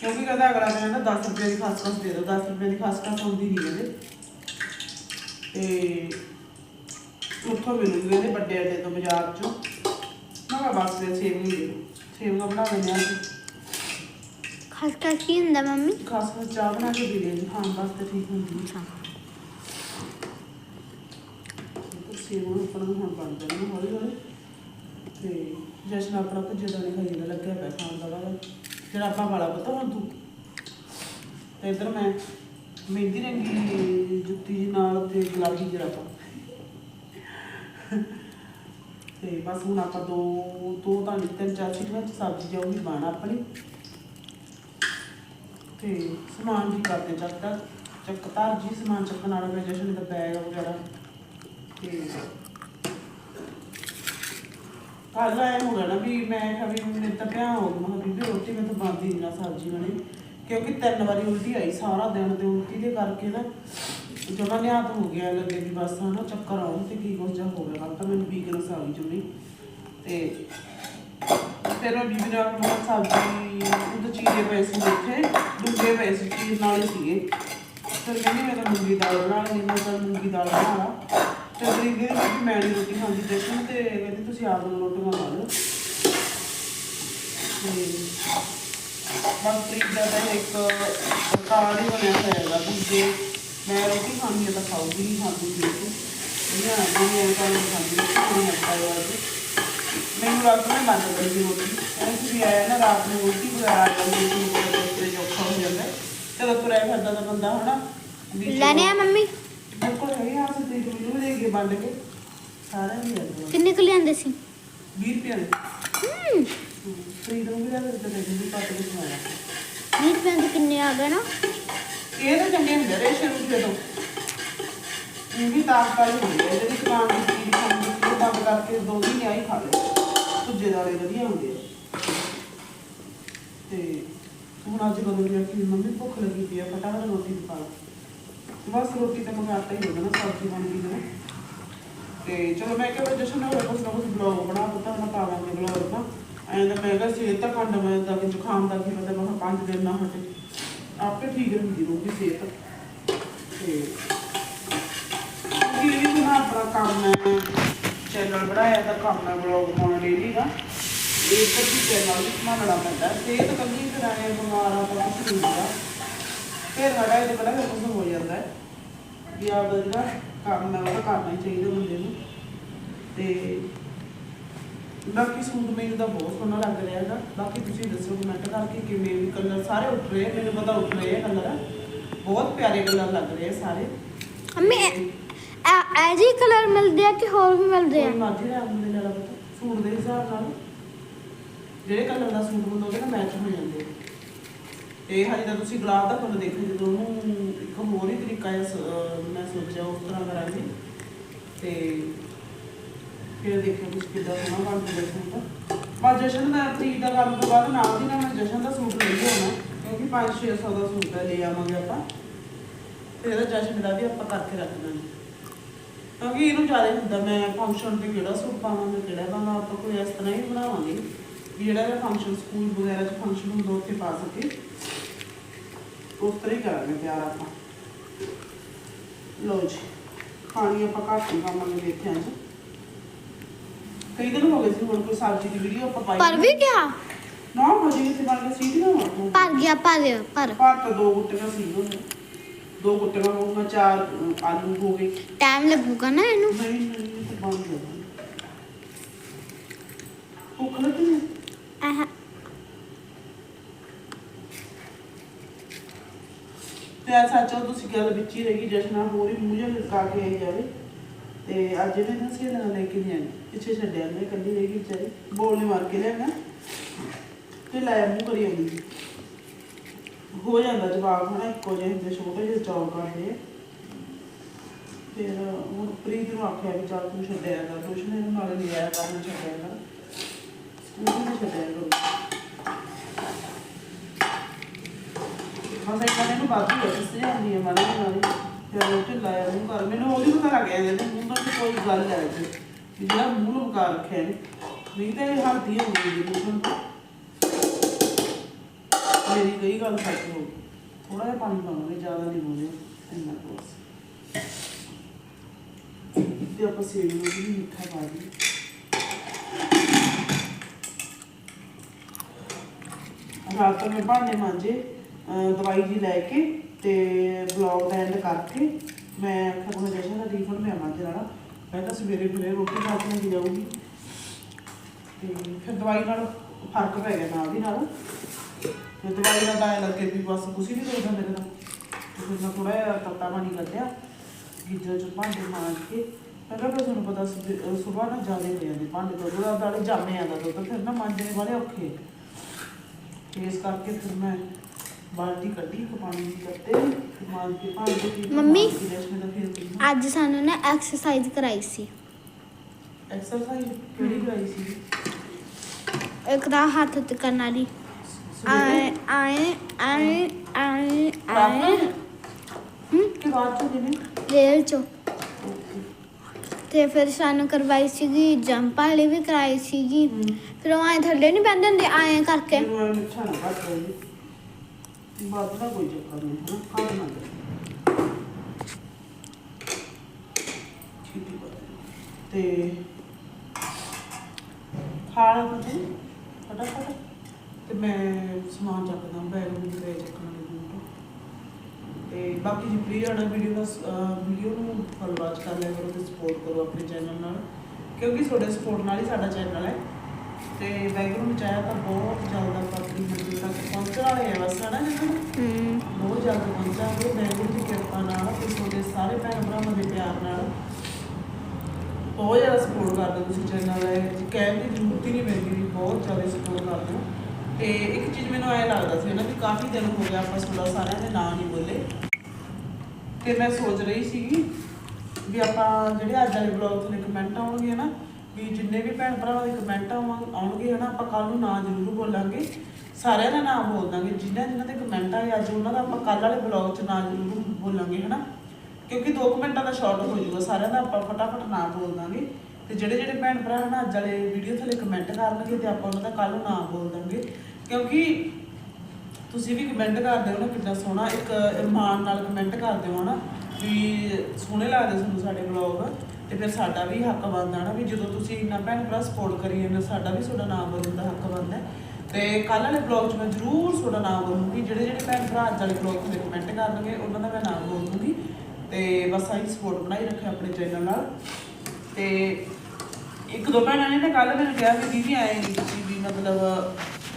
ਕਿਉਂਕਿ ਕਹਿੰਦਾ ਅਗਲਾ ਕਹਿੰਦਾ 10 ਰੁਪਏ ਦੀ ਖਸਖਸ ਦੇ ਦਿਓ 10 ਰੁਪਏ ਦੀ ਖਸਖਸ ਹੁੰਦੀ ਨਹੀਂ ਕਹਿੰਦੇ ਤੇ ਉੱਥੋਂ ਮਿਲੂਗੀ ਕਹਿੰਦੇ ਵੱਡੇ ਅੱਡੇ ਤੋਂ ਬਾਜ਼ਾਰ ਚੋਂ। ਮੈਂ ਬਸ ਫਿਰ ਸੇਵੀਆਂ ਦੇ ਦਿਓ ਸੇਵੀਆਂ ਬਣਾ ਲੈਂਦੇ ਹਾਂ ਖਾਸ ਕਰ ਕੀ ਹੁੰਦਾ ਮੰਮੀ? ਖਾਸ ਕਰ ਚਾਹ ਬਣਾ ਕੇ ਦੇ ਦੇ ਜੀ ਖਾਣ ਵਾਸਤੇ ਠੀਕ ਹੁੰਦੀ ਹੈ। ਤੇ ਸੇਵੀਆਂ ਉੱਪਰ ਨੂੰ ਹੁਣ ਬਣ ਜਾਣਗੀਆਂ ਹੌਲੀ ਹੌਲੀ। ਤੇ ਜਸ਼ਨ ਆਪਣਾ ਭੁੱਜੇ ਦਾਣੇ ਖਾਈ ਜਾਂਦਾ ਲੱਗਿਆ ਪਿਆ ਖਾਣ ਦਾ ਬਾਅਦ ਜਿਹੜਾ ਆਪਾਂ ਵਾਲਾ ਪਤਾ ਹੁਣ ਤੂੰ। ਤੇ ਇਧਰ ਮੈਂ ਮਹਿੰਦੀ ਰੰਗੀ ਜੁੱਤੀ ਜੀ ਨਾਲ ਤੇ ਗੁਲਾਬੀ ਜਰਾਬਾ ਤੇ ਬਸ ਹੁਣ ਆਪਾਂ ਦੋ ਦੋ ਤਾਂ ਤਿੰਨ, ਚਾਰ ਸੀਟੀਆਂ ਚ ਸਬਜ਼ੀ ਜਾਊਗੀ ਬਣ ਆਪਣੀ। ਤੇ ਸਮਾਨ ਵੀ ਕਰਦੇ ਚੱਕ ਤੱਕ ਚੱਕ ਜੀ, ਸਮਾਨ ਚੱਕਣ ਵਾਲਾ ਮੈਂ ਜਸ਼ਨ ਦਾ ਬੈਗ ਵਗੈਰਾ। ਤੇ ਕੱਲ ਆਇਆ ਹੋ ਨਾ ਵੀ ਮੈਂ ਕਿਹਾ ਵੀ ਮੇਰੇ ਤਾਂ ਪਿਆ ਹੋ ਗਿਆ। ਮੈਂ ਰੋਟੀ ਮੈਂ ਤਾਂ ਬਣਦੀ ਨਹੀਂ ਨਾ ਸਬਜ਼ੀ ਬਣੀ ਕਿਉਂਕਿ ਤਿੰਨ ਵਾਰੀ ਉਲਟੀ ਆਈ, ਸਾਰਾ ਦਿਨ ਦੇ ਉਲਟੀ ਦੇ ਕਰਕੇ ਨਾ ਜਮਾ ਨਿਆਤ ਹੋ ਗਿਆ ਲੱਗੇ ਵੀ ਬਸ ਹਨਾ, ਚੱਕਰ ਆਉਣ ਤੇ ਕੀ ਕੁਝ ਜਾ ਹੋ ਗਿਆ ਕੱਲ ਤਾਂ ਮੈਨੂੰ ਵੀਕਨੈਸ ਆ ਗਈ ਜੁੜੀ। ਤੇ ਫਿਰ ਉਹ ਬੀਬੀ ਨਾਲ ਮੈਂ ਸਬਜ਼ੀ ਉਹਦੇ ਚੀਰੇ ਪਏ ਸੀ ਇੱਥੇ ਡੁੱਬੇ ਪਏ ਸੀ, ਚੀਰ ਨਾਲ ਸੀਗੇ। ਫਿਰ ਕਹਿੰਦੀ, ਮੈਂ ਤਾਂ ਮੂੰਗੀ ਦਾਲ ਬਣਾ ਲਈ ਮੈਂ ਤਾਂ ਮੂੰਗੀ ਦਾਲ ਬਣਾ ਲਾ। ਤੇ ਬਰੀ ਕਿ ਮੈਂ ਨਹੀਂ ਰੋਟੀ ਖਾਂਦੀ ਜਸ਼ਨ ਤੇ ਕਹਿੰਦੀ, ਤੁਸੀਂ ਆਪ ਨੂੰ ਰੋਟੀਆਂ ਖਾ ਲਓ। ਤੇ ਬਸ ਦਾ ਤਾਂ ਇੱਕ ਕਾਰਡ ਹੀ ਬਣਿਆ ਹੋਇਆ ਹੈਗਾ ਵੀ ਮੈਂ ਰੋਟੀ ਖਾਣੀ ਹੈ ਤਾਂ ਖਾਊਗੀ ਨਹੀਂ ਖਾਂਦੀ ਪ੍ਰੀਤ ਇਹਨਾਂ ਨੇ ਇਹ ਕੰਮ ਖਾਂਦੀ ਹੈ ਕੋਈ ਨਾ ਅੱਜ ਮੈਨੂੰ ਲੱਗਦਾ ਮੈਂ ਬੰਦ ਕਰ ਦੀ ਰੋਟੀ। ਐਂ ਵੀ ਆਇਆ ਨਾ ਰਾਤ ਨੂੰ ਰੋਟੀ ਸੀ ਉਹ ਤੇ ਔਖਾ ਹੋ ਜਾਂਦਾ। ਚਲੋ ਤੁਰਿਆ ਫਿਰਦਾ ਤਾਂ ਬੰਦਾ ਹਨਾ। ਲੈਣੇ ਆ ਮੰਮੀ। ਮੇਰੇ ਕੋਲ ਹੈਗੇ ਆ ਤੇ ਮੈਨੂੰ ਦੇ ਕੇ ਵੰਡ ਕੇ। ਸਾਰਿਆਂ ਨੂੰ ਦੇ ਦਿਓ ਕਿੰਨੇ ਕੁ ਲਿਆਂਦੇ ਸੀ? 20 ਰੁਪਏ ਦੇ ਹੂੰ। ਫਰੀਦ ਨੂੰ ਵੀ ਲੈ ਕੇ ਦੇ ਦੇ ਪੱਟ ਕੇ ਸਮਾਇਆ 20 ਰੁਪਏ ਦੇ ਕਿੰਨੇ ਆ ਗਏ ਨਾ? ਇਹ ਚੰਗੇ ਹੁੰਦੇ ਰੇਸ਼ਨ ਰੁਪਏ ਤੋਂ ਇਹ ਵੀ ਤਾਕਤ ਵਾਲੀ ਹੁੰਦੀ ਹੈ ਜਿਹੜੀ ਦੁਕਾਨ ਦੀ ਚੀਜ਼ ਖਾਂਦੀ ਉਹ ਬੰਦ ਕਰਕੇ ਦੋ ਮਹੀਨੇ ਆਈ ਖਾ ਲੈ ਭੁੱਜੇ ਦਾਲੇ ਵਧੀਆ ਹੁੰਦੇ ਆ। ਤੇ ਹੁਣ ਅੱਜ ਕਦੋਂ ਦੀ ਕਿ ਮੰਮੀ ਭੁੱਖ ਲੱਗੀ ਪਈ ਆ, ਫਟਾਫਟ ਰੋਟੀ ਪਕਾ ਲਾ ਬਸ ਰੋਟੀ ਤਾਂ ਪਕਾਤਾ ਹੀ ਹੋਗਾ ਨਾ ਸਬਜ਼ੀ ਬਣ ਗਈ ਨਾ ਤੇ ਚਲੋ ਮੈਂ ਕਿਹਾ ਵੀ ਜਸ਼ਨ ਨਾਲ ਕੁਝ ਨਾ ਕੁਝ ਬਲੌਗ ਬਣਾ ਦਿੱਤਾ, ਮੈਂ ਪਾਵਾਂਗੇ ਬਲੌਗ ਤਾਂ। ਐਂ ਤਾਂ ਮੈਂ ਕਿਹਾ ਸਿਹਤ ਤਾਂ ਖੰਡ ਮੈਂ ਦਾ ਜ਼ੁਕਾਮ ਦਾ ਕੀ ਪਤਾ, ਮੈਂ ਕਿਹਾ ਪੰਜ ਦਿਨ ਨਾ ਹਟੇ। ਆਪੇ ਠੀਕ ਹੁੰਦੀ ਰਹੂਗੀ ਸਿਹਤ। ਤੇ ਕਿਉਂਕਿ ਇਹ ਵੀ ਨਾ ਆਪਣਾ ਕੰਮ ਹੈ ਚੈਨਲ ਬਣਾਇਆ ਤਾਂ ਕੰਮ ਹੈ ਬਲੌਗ ਪਾਉਣਾ ਡੇਲੀ ਦਾ ਇਹ ਤਾਂ ਵੀ ਚੈਨਲ ਵੀ ਸੰਭਾਲਣਾ ਪੈਂਦਾ ਸਿਹਤ ਕੰਨੀ ਫਿਰ ਆਏ ਬਿਮਾਰ ਆ, ਤਾਂ ਕੁਛ ਹੁੰਦਾ। ਫਿਰ ਸਾਡਾ ਇਹਦੇ ਪਹਿਲਾਂ ਕੁਝ ਹੋ ਜਾਂਦਾ ਹੈ ਵੀ ਆਪਦਾ ਜਿਹੜਾ ਕੰਮ ਹੈ, ਉਹ ਤਾਂ ਕਰਨਾ ਹੀ ਚਾਹੀਦਾ ਬੰਦੇ ਨੂੰ। ਤੇ ਬਾਕੀ ਸੂਟ ਮੈਨੂੰ ਤਾਂ ਬਹੁਤ ਸੋਹਣਾ ਲੱਗ ਰਿਹਾ ਹੈਗਾ। ਬਾਕੀ ਤੁਸੀਂ ਦੱਸੋ ਕਮੈਂਟ ਕਰਕੇ ਕਿਵੇਂ ਵੀ ਕਲਰ ਸਾਰੇ ਉੱਠ ਰਹੇ ਮੈਨੂੰ ਪਤਾ ਉੱਠ ਰਹੇ ਕਲਰ ਬਹੁਤ ਪਿਆਰੇ ਕਲਰ ਲੱਗ ਰਹੇ ਸਾਰੇ। ਮੰਮੀ ਐ ਜੀ ਕਲਰ ਮਿਲਦੇ ਆ ਕਿ ਹੋਰ ਵੀ ਮਿਲਦੇ ਆ? ਮਾਝੇ ਦਾ ਆਉਂਦੇ ਨਾਲ ਸੂਟ ਦੇ ਹਿਸਾਬ ਨਾਲ। ਜਿਹੜੇ ਕਲਰ ਦਾ ਸੂਟ ਹੁੰਦਾ ਉਹਦੇ ਨਾਲ ਮੈਚ ਹੋ ਜਾਂਦੇ। ਤੇ ਹਜੇ ਤਾਂ ਤੁਸੀਂ ਗੁਲਾਬ ਦਾ ਫੁੱਲ ਦੇਖੋ ਜਦੋਂ ਉਹਨੂੰ ਇੱਕ ਹੋਰ ਹੀ ਤਰੀਕਾ ਮੈਂ ਸੋਚਿਆ ਉਸ ਤਰ੍ਹਾਂ ਕਰਾਂਗੇ। ਤੇ ਫਿਰ ਦੇਖਿਓ ਤੁਸੀਂ ਕਿੱਦਾਂ ਸੋਹਣਾ ਬਣਦਾ ਸੂਟ ਬਸ ਜਸ਼ਨ ਦਾ ਤਰੀਕ ਦਾ ਕਰਨ ਤੋਂ ਬਾਅਦ ਨਾਲ ਦੀ ਨਾਲ ਮੈਂ ਜਸ਼ਨ ਦਾ ਸੂਟ ਲੈ ਲਿਆ ਕਿਉਂਕਿ 5-600 ਦਾ ਸੂਟ ਲੈ ਆਵਾਂਗੇ ਆਪਾਂ। ਤੇ ਇਹਦਾ ਜਸ਼ਨ ਦਾ ਵੀ ਆਪਾਂ ਕਰਕੇ ਰੱਖਣਾ ਕਿਉਂਕਿ ਇਹਨੂੰ ਜ਼ਿਆਦਾ ਹੁੰਦਾ, ਮੈਂ ਫੰਕਸ਼ਨ ਤੇ ਕਿਹੜਾ ਸੂਟ ਪਾਵਾਂਗਾ, ਕਿਹੜਾ ਪਾਵਾਂ ਆਪਾਂ ਕੋਈ ਇਸ ਤਰ੍ਹਾਂ ਹੀ ਬਣਾਵਾਂਗੇ। ਵੀ ਜਿਹੜਾ ਦਾ ਫੰਕਸ਼ਨ ਸਕੂਲ ਵਗੈਰਾ 'ਚ ਫੰਕਸ਼ਨ ਹੁੰਦਾ, ਉੱਥੇ ਪਾ ਸਕੇ। ਉਸ ਤਰ੍ਹਾਂ ਹੀ ਕਰਾਂਗੇ ਤਿਆਰ ਆਪਾਂ। ਲੋ ਜੀ, ਪਾਣੀ ਆਪਾਂ ਘੱਟ ਹੀ ਪਾਵਾਂਗੇ ਦੇਖਿਆ ਜੀ। ਕਈ ਦਿਨ ਹੋ ਗਏ ਸੀ ਹੁਣ ਕੋਈ ਸਬਜ਼ੀ ਦੀ ਵੀਡੀਓ ਆਪਾਂ ਪਾਈ ਪਰ ਵੀ ਗਿਆ? ਨਾ ਹਜੇ ਕਿਤੇ ਬਣ ਗਿਆ ਸੀਟੀ ਨਾ ਮਾਰੋ ਪਰ ਗਿਆ ਪਰ ਗਿਆ ਪਰ ਭਾਰ ਤਾਂ ਦੋ ਗੁੱਟੀਆਂ ਸੀ ਉਹਨੇ। ਦੋ ਗੁੱਟੀਆਂ ਹੋਊਗਾ ਚਾਰ ਅ, ਆਲੂ ਹੋ ਗਏ। ਟਾਈਮ ਲੱਗੂਗਾ ਨਾ ਇਹਨੂੰ। ਨਹੀਂ ਨਹੀਂ ਇਹ ਤਾਂ ਬਣ ਗਿਆ। ਭੁੱਖ ਲੱਗੀ ਹੈ ਆਹ। ਤੇ ਆ ਸੱਚੋ ਤੁਸੀਂ ਗੱਲ ਵਿੱਚ ਹੀ ਰਹੀ ਜਸ਼ਨਾ ਹੋਰ ਹੀ ਮੂੰਹ ਜਿਹਾ ਲਗਾ ਕੇ ਆਈ ਜਾਵੇ। ਤੇ ਅੱਜ ਇਹਨੇ ਨਾ ਸੀ ਨਾਲ ਲੈ ਕੇ ਨਹੀਂ ਆਈ ਪਿੱਛੇ ਛੱਡਿਆ ਨੇ ਕੱਲੀ ਰਹਿ ਗਈ ਵਿਚਾਰੀ। ਬੋਲ ਨੇ ਮਾਰ ਕੇ ਲਿਆਣਾ ਤੇ ਲਾਇਆ ਮੂੰਹ ਕਰੀ ਆਉਂਦੀ। ਸੀ। ਹੋ ਜਾਂਦਾ ਜਵਾਬ ਹਨਾ, ਇੱਕੋ ਜਿਹੇ ਹੁੰਦੇ, ਛੋਟੇ ਜਿਹੇ ਚੌਲ ਬਣਦੇ ਆ। ਫਿਰ ਹੁਣ ਪ੍ਰੀਤ ਨੂੰ ਆਖਿਆ ਵੀ ਚੱਲ ਤੂੰ ਛੱਡਿਆ ਕਰ, ਕੁਛ ਨੇ, ਇਹਨੂੰ ਨਾਲ ਲਿਆਇਆ ਕਰ, ਮੈਂ ਛੱਡਿਆ ਕਰ। ਸਕੂਲ ਨਹੀਂ ਛੱਡਿਆ ਕਰੋ। ਬਸ ਇੱਕ ਵਾਰ ਇਹਨੂੰ ਬਾਕੀ ਹੋ ਜਿਸ ਜਾਂਦੀ ਹੈ ਮਾਰੀ ਮਾਰੀ ਫਿਰ ਉਹ ਢਿੱਲਾ ਆ ਮੂੰਹ ਕਰ ਮੈਨੂੰ ਉਹਦੀ ਪਤਾ ਲੱਗ ਗਿਆ ਇਹਦੇ ਮੂੰਹ ਤੋਂ ਕੋਈ ਗੱਲ ਹੈ ਜੀ ਵੀ ਜਿਹੜਾ ਮੂੰਹ ਲਮਕਾ ਰੱਖਿਆ ਇਹਨੇ ਨਹੀਂ ਤਾਂ ਇਹ ਹਲਦੀ ਹੋ ਗਈ ਜੀ ਮੂੰਹ ਮੇਰੀ ਕਈ ਗੱਲ ਸੱਚ ਹੋ ਥੋੜਾ ਜਿਹਾ ਪਾਣੀ ਪਾਵਾਂਗੇ ਜ਼ਿਆਦਾ ਨਹੀਂ ਪਾਉਂਦੇ। ਇੰਨਾ ਕੋਸ ਤੇ ਆਪਾਂ ਸੇਵੀ ਨੂੰ ਵੀ ਮਿੱਠਾ ਪਾ ਦਈਏ। ਰਾਤ ਨੂੰ ਮੈਂ ਭਾਂਡੇ ਮਾਂਜੇ, ਅਹ ਦਵਾਈ ਜੀ ਲੈ ਕੇ ਤੇ ਬਲੌਗ ਦਾ ਐਂਡ ਕਰਕੇ ਮੈਂ ਖਬਰ ਜਸ਼ਨ ਦਾ ਟੀਫਨ ਮੈਂ ਮਾਂਜ ਲੈਣਾ ਮੈਂ ਤਾਂ ਸਵੇਰੇ ਸਵੇਰੇ ਰੋਟੀ ਖਾ ਕੇ ਨਹੀਂ ਜਾਊਂਗੀ। ਤੇ ਫਿਰ ਦਵਾਈ ਨਾਲ ਫ਼ਰਕ ਪੈ ਗਿਆ ਨਾਲ ਦੀ ਨਾਲ। ਤੇ ਦਵਾਈ ਨਾਲ ਤਾਂ ਐਂ ਲੱਗੇ ਵੀ ਬਸ ਕੁਛ ਨਹੀਂ ਕਰਦਾ ਮੇਰੇ ਨਾਲ ਤੇ ਫਿਰ ਥੋੜਾ ਜਿਹਾ ਤੱਤਾ ਪਾਣੀ ਕੱਢਿਆ, ਗੀਜ਼ਰ ਚ ਭਾਂਡੇ ਮਾਂਜ ਕੇ। ਪਹਿਲਾਂ ਤਾਂ ਤੁਹਾਨੂੰ ਪਤਾ ਸਵੇਰ ਨਾ ਜ਼ਿਆਦਾ ਹੋ ਜਾਂਦੇ ਭਾਂਡੇ ਤੋਂ ਉਹਦਾ ਦਾਲੇ ਜਾਮੇ ਆਂਦਾ ਦੁੱਧ। ਫਿਰ ਨਾ ਮਾਂਜਣੇ ਵਾਲੇ ਔਖੇ। ਇਸ ਕਰਕੇ ਫਿਰ ਮੈਂ ਬਾਲਟੀ ਕੱਢੀ ਇੱਕ ਪਾਣੀ ਦੀ ਕੱਤੇ ਮਾਂਜ ਕੇ ਭਾਂਡੇ ਦੀ ਮੰਮੀ। ਦਾ ਅੱਜ ਸਾਨੂੰ ਨਾ ਐਕਸਰਸਾਈਜ਼ ਕਰਾਈ ਸੀ। ਐਕਸਰਸਾਈਜ਼ ਕਿਹੜੀ ਕਰਾਈ ਸੀ? ਇੱਕ ਤਾਂ ਹੱਥ ਤੇ ਕਰਨ ਵਾਲੀ ਆਏ ਆਏ ਆਏ ਆਏ ਆਏ। ਰਾਤ ਨੂੰ ਕਿ ਬਾਅਦ ਚ ਦਿਨੇ ਰੇਲ ਚੋਂ। ਤੇ ਫਿਰ ਸਾਨੂੰ ਕਰਵਾਈ ਸੀਗੀ ਜੰਪ ਵਾਲੀ ਵੀ ਕਰਾਈ ਸੀਗੀ। ਫਿਰ ਉਹ ਐ ਥੱਲੇ ਨਹੀਂ ਬੈਠਦੇ ਹੁੰਦੇ ਐਂ ਕਰਕੇ। ਮੈਨੂੰ ਐਂ ਮਿੱਠਾ ਨਾ ਘੱਟ ਰਹੇ ਬਾਤ ਦਾ ਕੋਈ ਚੱਕਰ ਨਹੀਂ ਹੈ ਖਾ ਨਾ ਛੇਤੀ ਕਰ ਤੇ ਖਾਣਾ ਤੁਸੀਂ ਫਟਾਫਟ। ਤੇ ਮੈਂ ਸਮਾਨ ਚੱਕਦਾ, ਬੈਗ ਨੂੰ ਤੇ ਚੱਕਣ ਲੱਗੀ ਹਾਂ ਤੇ ਬਾਕੀ ਜੀ ਪਲੀਜ਼ ਸਾਡਾ ਵੀਡੀਓ ਦਾ ਵੀਡੀਓ ਨੂੰ ਫੋਲੋ ਕਰ ਲਿਆ ਕਰੋ ਤੇ ਸਪੋਰਟ ਕਰੋ ਆਪਣੇ ਚੈਨਲ ਨਾਲ। ਕਿਉਂਕਿ ਤੁਹਾਡੇ ਸਪੋਰਟ ਨਾਲ ਹੀ ਸਾਡਾ ਚੈਨਲ ਹੈ। ਤੇ ਬੈਕਗ੍ਰਾਉਂਡ ਵਿੱਚ ਆਇਆ ਤਾਂ ਬਹੁਤ ਜ਼ਿਆਦਾ ਪਤਲੀ ਮੰਜ਼ਿਲ ਤੱਕ ਪਹੁੰਚਣ ਵਾਲੇ ਆ ਬਸ ਹਨਾ ਹੂੰ। ਬਹੁਤ ਜਲਦ ਪਹੁੰਚਾਂਗੇ। ਵਾਹਿਗੁਰੂ ਦੀ ਕਿਰਪਾ ਨਾਲ ਤੇ ਤੁਹਾਡੇ ਸਾਰੇ ਭੈਣ ਭਰਾਵਾਂ ਦੇ ਪਿਆਰ ਨਾਲ। ਬਹੁਤ ਜ਼ਿਆਦਾ ਸਪੋਰਟ ਕਰਦੇ ਹੋ ਤੁਸੀਂ ਚੈਨਲ ਹੈ ਕਹਿਣ ਦੀ ਜ਼ਰੂਰਤ ਹੀ ਨਹੀਂ ਪੈਂਦੀ ਵੀ ਬਹੁਤ ਜ਼ਿਆਦਾ ਸਪੋਰਟ ਕਰਦੇ ਹੋ। ਤੇ ਇੱਕ ਚੀਜ਼ ਮੈਨੂੰ ਐ ਲੱਗਦਾ ਸੀ ਨਾ ਵੀ ਕਾਫੀ ਦਿਨ ਹੋ ਗਿਆ ਆਪਾਂ ਸੁਣਾ ਸਾਰਿਆਂ ਦੇ ਨਾਂ ਨਹੀਂ ਬੋਲੇ। ਤੇ ਮੈਂ ਸੋਚ ਰਹੀ ਸੀਗੀ ਵੀ ਆਪਾਂ ਜਿਹੜੇ ਅੱਜ ਵਾਲੇ ਬਲੌਗ ਥੱਲੇ ਕਮੈਂਟ ਆਉਣਗੇ ਨਾ ਵੀ ਜਿੰਨੇ ਵੀ ਭੈਣ ਭਰਾਵਾਂ ਦੇ ਕਮੈਂਟ ਆਉਣਗੇ ਹਨਾ, ਆਪਾਂ ਕੱਲ ਨੂੰ ਨਾਂ ਜ਼ਰੂਰ ਬੋਲਾਂਗੇ। ਸਾਰਿਆਂ ਦਾ ਨਾਮ ਬੋਲ ਦਾਂਗੇ। ਜਿਨ੍ਹਾਂ ਜਿਨ੍ਹਾਂ ਦੇ ਕਮੈਂਟ ਆਏ, ਅੱਜ ਉਹਨਾਂ ਦਾ ਆਪਾਂ ਕੱਲ ਵਾਲੇ ਬਲੌਗ 'ਚ ਨਾਂ ਜ਼ਰੂਰ ਬੋਲਾਂਗੇ ਹਨਾ। ਕਿਉਂਕਿ 2 ਮਿੰਟਾਂ ਦਾ ਸ਼ਾਰਟ ਹੋ ਜਾਊਗਾ, ਸਾਰਿਆਂ ਦਾ ਆਪਾਂ ਫਟਾਫਟ ਨਾਂ ਬੋਲ ਦਾਂਗੇ। ਤੇ ਜਿਹੜੇ ਜਿਹੜੇ ਭੈਣ ਭਰਾ ਹਨਾ, ਅੱਜ ਵਾਲੇ ਵੀਡੀਓ ਥੱਲੇ ਕਮੈਂਟ ਕਰਨਗੇ ਤੇ ਆਪਾਂ ਉਹਨਾਂ ਦਾ ਕੱਲ ਨੂੰ ਨਾਂ ਬੋਲ ਦਾਂਗੇ। ਕਿਉਂਕਿ ਤੁਸੀਂ ਵੀ ਕਮੈਂਟ ਕਰਦੇ ਹੋ ਨਾ ਕਿੰਨਾ ਸੋਹਣਾ ਇੱਕ ਇਮਾਨ ਨਾਲ ਕਮੈਂਟ ਕਰਦੇ ਹੋ ਨਾ ਵੀ ਸੋਹਣੇ ਲੱਗਦੇ ਤੁਹਾਨੂੰ ਸਾਡੇ ਬਲੌਗ ਤੇ ਫਿਰ ਸਾਡਾ ਵੀ ਹੱਕ ਬਣਦਾ ਨਾ ਵੀ ਜਦੋਂ ਤੁਸੀਂ ਇੰਨਾ ਭੈਣ ਭਰਾ ਸਪੋਰਟ ਕਰੀ ਜਾਂਦੇ ਸਾਡਾ ਵੀ ਤੁਹਾਡਾ ਨਾਮ ਬੋਲਣ ਦਾ ਹੱਕ ਬਣਦਾ ਹੈ। ਤੇ ਕੱਲ੍ਹ ਵਾਲੇ ਬਲੌਗ 'ਚ ਮੈਂ ਜ਼ਰੂਰ ਤੁਹਾਡਾ ਨਾਮ ਬੋਲੂੰਗੀ ਜਿਹੜੇ ਜਿਹੜੇ ਭੈਣ ਭਰਾ ਅੱਜ ਵਾਲੇ ਬਲੌਗ ਤੇ ਕਮੈਂਟ ਕਰਨਗੇ, ਉਹਨਾਂ ਦਾ ਮੈਂ ਨਾਮ ਬੋਲ ਦੂੰਗੀ ਤੇ ਬਸ ਆਹੀ ਸਪੋਰਟ ਬਣਾਈ ਰੱਖਿਆ ਆਪਣੇ ਚੈਨਲ ਨਾਲ। ਤੇ ਇੱਕ ਦੋ ਭੈਣਾਂ ਨੇ ਨਾ ਕੱਲ ਮੈਨੂੰ ਕਿਹਾ ਕਿ ਦੀਦੀ ਆਏ ਨਹੀਂ ਤੁਸੀਂ ਵੀ ਮਤਲਬ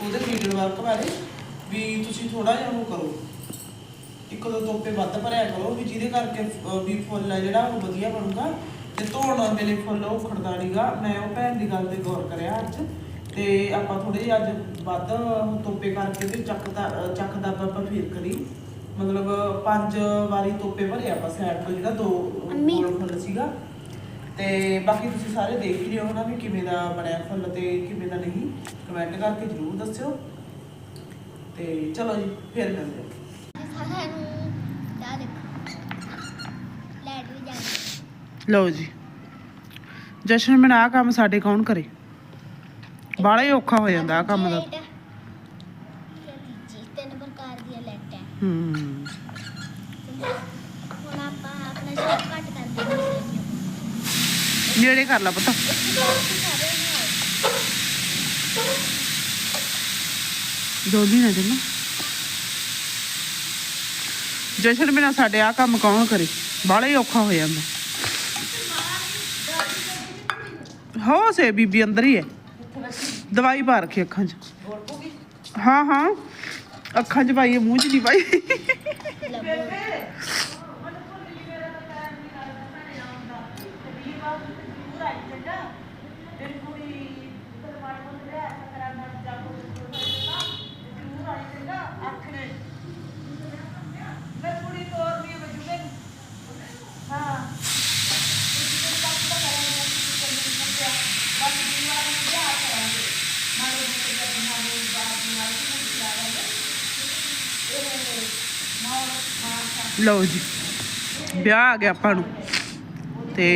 ਉਹਦੇ ਫੀਲਡ ਵਰਕ ਬਾਰੇ ਵੀ ਤੁਸੀਂ ਥੋੜਾ ਜਿਹਾ ਉਹ ਕਰੋ। ਇੱਕ ਦੋ ਤੋਪੇ ਵੱਧ ਭਰਿਆ ਕਰੋ ਵੀ ਜਿਹਦੇ ਕਰਕੇ ਵੀ ਫੁੱਲ ਆ ਜਿਹੜਾ ਉਹ ਵਧੀਆ ਬਣੂਗਾ। ਤੇ ਧੋਣ ਵੇਲੇ ਫੁੱਲ ਉਹ ਖੜਦਾ ਨੀਗਾ ਮੈਂ ਉਹ ਭੈਣ ਦੀ ਗੱਲ ਤੇ ਗੌਰ ਕਰਿਆ ਅੱਜ। ਤੇ ਆਪਾਂ ਥੋੜੇ ਜਿਹਾ ਅੱਜ ਵੱਧ ਤੋਪੇ ਕਰਕੇ ਤੇ ਚੱਕ ਦਾ ਅਹ, ਚੱਕ ਦਾ ਆਪਾਂ ਫੇਰ ਕਰੀ। ਮਤਲਬ ਪੰਜ ਵਾਰੀ ਤੋਪੇ ਭਰੇ ਆਪਾਂ ਸਾਈਡ ਤੋਂ ਜਿਹੜਾ ਦੋ। ਗੋਲ ਫੁੱਲ ਸੀਗਾ। ਤੇ ਬਾਕੀ ਤੁਸੀਂ ਸਾਰੇ ਦੇਖ ਹੀ ਲਿਓ ਨਾ ਵੀ ਕਿਵੇਂ ਦਾ ਬਣਿਆ ਫੁੱਲ ਤੇ ਕਿਵੇਂ ਦਾ ਨਹੀਂ। ਕਮੈਂਟ ਕਰਕੇ ਜਰੂਰ ਦੱਸਿਓ। ਤੇ ਚਲੋ ਜੀ ਫੇਰ ਮਿਲਦੇ ਹਾਂ ਸਾਰਿਆਂ ਨੂੰ ਦਾ ਦੇਖੋ ਲੈਟ ਵੀ ਜਾਂਦੀ ਲਓ ਜੀ। ਜਸ਼ਨ ਮੈਂ ਆ ਕੰਮ ਸਾਡੇ ਕੌਣ ਕਰੇ? ਬਾਲਾ ਹੀ ਔਖਾ ਹੋ ਜਾਂਦਾ ਆ ਕੰਮ ਦਾ। ਜੀ ਤਿੰਨ ਪ੍ਰਕਾਰ ਦੀਆਂ ਲਾਈਟਾਂ ਹੂੰ। ਹੁਣ ਆਪਾਂ ਆਪਣਾ ਸ਼ੌਕ ਘੱਟ ਕਰ ਦਿੰਦੇ ਨੇੜੇ ਕਰ ਲਾ ਪਤਾ। ਜੋਦੀ ਨਾ ਜਨਾ ਜਸ਼ਨ ਬਿਨਾ ਸਾਡੇ ਆ ਕੰਮ ਕੌਣ ਕਰੇ? ਬਾਲਾ ਹੀ ਔਖਾ ਹੋ ਜਾਂਦਾ। ਹੋ ਸੇ ਬੀਬੀ ਅੰਦਰ ਹੀ ਹੈ। ਦਵਾਈ ਪਾ ਰੱਖੀ ਅੱਖਾਂ 'ਚ। ਹਾਂ ਹਾਂ। ਅੱਖਾਂ 'ਚ ਪਾਈ ਹੈ, ਮੂੰਹ 'ਚ ਨਹੀਂ ਪਾਈ। ਲਓ ਜੀ। ਵਿਆਹ ਆ ਗਿਆ ਆਪਾਂ ਨੂੰ। ਤੇ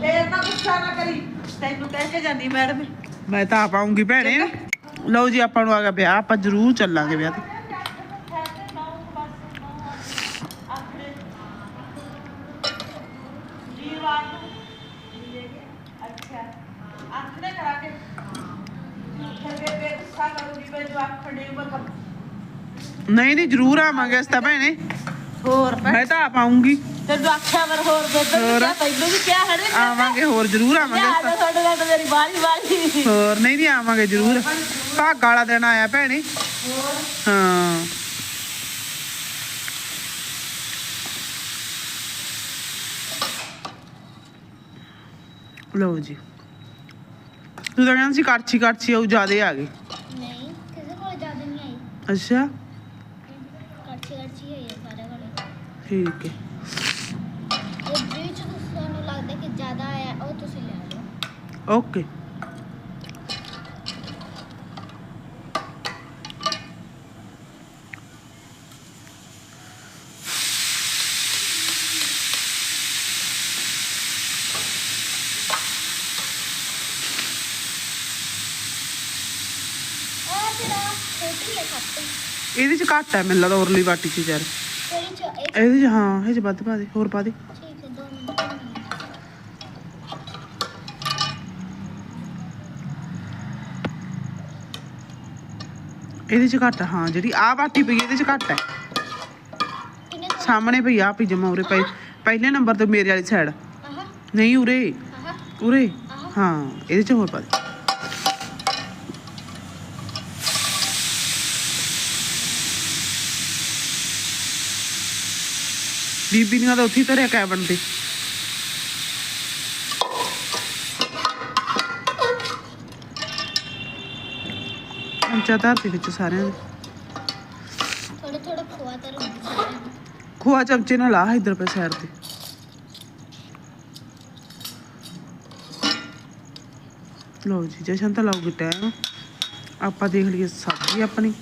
ਫੇਰ ਨਾ ਗੁੱਸਾ ਨਾ ਕਰੀ ਤੈਨੂੰ ਕਹਿ ਕੇ ਜਾਂਦੀ ਮੈਡਮ ਮੈਂ ਤਾਂ ਆਪ ਆਉਂਗੀ ਭੈਣੇ। ਲਓ ਜੀ, ਆਪਾਂ ਨੂੰ ਆ ਗਿਆ ਵਿਆਹ। ਆਪਾਂ ਜ਼ਰੂਰ ਚੱਲਾਂਗੇ ਵਿਆਹ ਤੇ ਅੱਛਾ ਆਖਣੇ ਕਰਾ ਕੇ ਫਿਰ ਬੇਬੇ ਗੁੱਸਾ ਕਰੂਗੀ ਮੈਂ ਜੋ ਆਖਣੇ ਮੈਂ ਨਹੀਂ ਨਹੀਂ ਜ਼ਰੂਰ ਆਵਾਂਗੇ ਅਸੀਂ ਤਾਂ ਭੈਣੇ। ਹੋਰ ਮੈਂ ਤਾਂ ਆਪ ਆਉਂਗੀ ਤੇ ਆਖਿਆ ਵਰ ਹੋਰ ਬੇਬੇ? ਵੀ ਕਿਹਾ ਪਹਿਲੋਂ ਵੀ ਕਿਹਾ ਹੜੇ ਆਵਾਂਗੇ ਹੋਰ ਜ਼ਰੂਰ ਆਵਾਂਗੇ ਯਾਦ ਤੁਹਾਡੇ ਨਾਲ ਮੇਰੀ ਬਾਲੀ ਬਾਲੀ। ਹੋਰ ਨਹੀਂ ਨਹੀਂ ਆਵਾਂਗੇ ਜ਼ਰੂਰ। ਭਾਗਾਂ ਵਾਲਾ ਦਿਨ ਆਇਆ ਭੈਣੇ। ਹਾਂ। ਲਓ ਜੀ। ਤੂੰ ਤਾਂ ਕਹਿੰਦਾ ਸੀ ਕਾਛੀ ਕਾਛੀ ਆਉ ਜਿਆਦੇ ਆ ਗਏ ਨਹੀਂ ਕਿਸੇ ਕੋਲ ਜ਼ਿਆਦਾ ਨਹੀਂ ਆਈ। ਅੱਛਾ ਕੜਛੀ ਕੜਛੀ ਹੋਈ ਹੈ ਸਾਰੇ ਕੋਲੇ ਠੀਕ ਹੈ। ਉਹ ਜਿਹਦੇ ਚ ਤੁਹਾਨੂੰ ਲੱਗਦਾ ਕਿ ਜ਼ਿਆਦਾ ਆਇਆ ਉਹ ਤੁਸੀਂ ਲੈ ਲਓ। ਓਕੇ। ਇਹਦੇ ਚ ਘੱਟ ਹੈ ਮੈਨੂੰ ਲੱਗਦਾ ਉਰਲੀ ਬਾਟੀ ਚ ਯਾਰ ਤੇਰੀ ਚ ਇਹਦੇ ਚ ਹਾਂ ਇਹ ਚ ਵੱਧ ਪਾ ਦੇ ਹੋਰ ਪਾ ਦੇ। ਠੀਕ ਹੈ ਦੋ ਮਿੰਟ ਇਹਦੇ ਚ ਘੱਟ ਹੈ, ਜਿਹੜੀ ਆ ਬਾਟੀ ਪਈ ਇਹਦੇ ਚ ਘੱਟ ਹੈ। ਸਾਹਮਣੇ ਪਈ ਆ ਪਈ ਜਮਾ ਉਰੇ ਪਈ ਪਹਿਲੇ ਨੰਬਰ ਤੇ ਮੇਰੇ ਵਾਲੀ ਸਾਈਡ ਨਹੀਂ ਉਰੇ। ਉਰੇ। ਹਾਂ ਇਹਦੇ ਚ ਹੋਰ ਪਾ ਦੇ। ਬੀਬੀ ਦੀਆਂ ਤਾਂ ਉੱਥੇ ਧਰਿਆ ਕੈਬਨ ਤੇ। ਚਮਚਾ ਧਰਤੀ ਵਿੱਚ ਸਾਰਿਆਂ ਦੇ। ਥੋੜਾ ਥੋੜਾ ਖੋਆ ਤਰ ਹੁੰਦਾ ਖੋਆ ਚਮਚੇ ਨਾਲ ਆ ਇਧਰ ਪੇ ਸਾਈਡ ਤੇ। ਲਓ ਜੀ ਜਸ਼ਨ ਤਾਂ ਲਾਉਗੀ ਟਾਈਮ ਆਪਾਂ ਦੇਖ ਲਈਏ ਸਬਜ਼ੀ ਆਪਣੀ।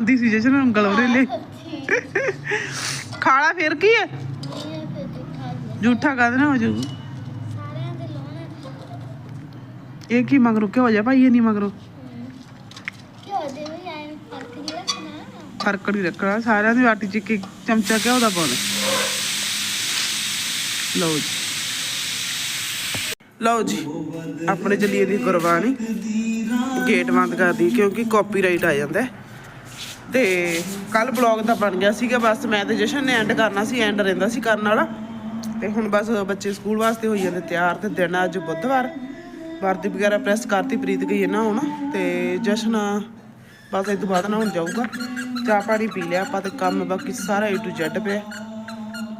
ਖਾਂਦੀ ਸੀ ਜਸ਼ਨ ਉਂਗਲ ਉਹਦੇ ਲਈ ਖਾਲਾ ਫਿਰ ਕੀ ਹੈ? ਨਹੀਂ ਫਿਰ ਦਿਖਾ ਦੇ ਝੂਠਾ ਕਾਹਦੇ ਨਾਲ ਹੋ ਜਾਊ? ਇਹ ਕੀ ਮਗਰੋਂ ਕਿਉਂ ਜਾ ਭਾਈ ਇਹ ਨਹੀਂ ਮਗਰੋਂ? ਫ਼ਰਕ ਨਹੀਂ ਰੱਖਣਾ। ਸਾਰਿਆਂ ਦੀ ਆਟੀ ਚ ਇੱਕ ਇੱਕ ਚਮਚਾ ਘਿਓ ਦਾ ਪਾਉਣਾ। ਲਓ ਜੀ। ਲਓ ਜੀ ਆਪਣੇ ਜਲੀਏ ਦੀ ਕੁਰਬਾਨੀ। ਗੇਟ ਬੰਦ ਕਰ ਦੀ ਕਿਉਂਕਿ ਕਾਪੀਰਾਈਟ ਆ ਜਾਂਦਾ ਹੈ। ਤੇ ਕੱਲ ਬਲੌਗ ਤਾਂ ਬਣ ਗਿਆ ਸੀਗਾ, ਬਸ ਮੈਂ ਤੇ ਜਸ਼ਨ ਨੇ ਐਂਡ ਕਰਨਾ ਸੀ ਐਂਡ ਰਹਿੰਦਾ ਸੀ ਕਰਨ ਵਾਲਾ। ਤੇ ਹੁਣ ਬਸ ਬੱਚੇ ਸਕੂਲ ਵਾਸਤੇ ਹੋਈ ਜਾਂਦੇ ਤਿਆਰ ਤੇ ਦਿਨ ਅੱਜ ਬੁੱਧਵਾਰ। ਵਰਦੀ ਵਗੈਰਾ ਪ੍ਰੈਸ ਕਰਤੀ, ਪ੍ਰੀਤ ਗਈ ਹੈ ਨਾ ਹੁਣ, ਤੇ ਜਸ਼ਨ ਬਸ ਇਹ ਤੋਂ ਬਾਅਦ ਨਾ ਹੁਣ ਜਾਊਗਾ। ਚਾਹ ਪਾਣੀ ਪੀ ਲਿਆ, ਆਪਾਂ ਤੇ ਕੰਮ ਬਾਕੀ ਸਾਰਾ A to Z ਪਿਆ।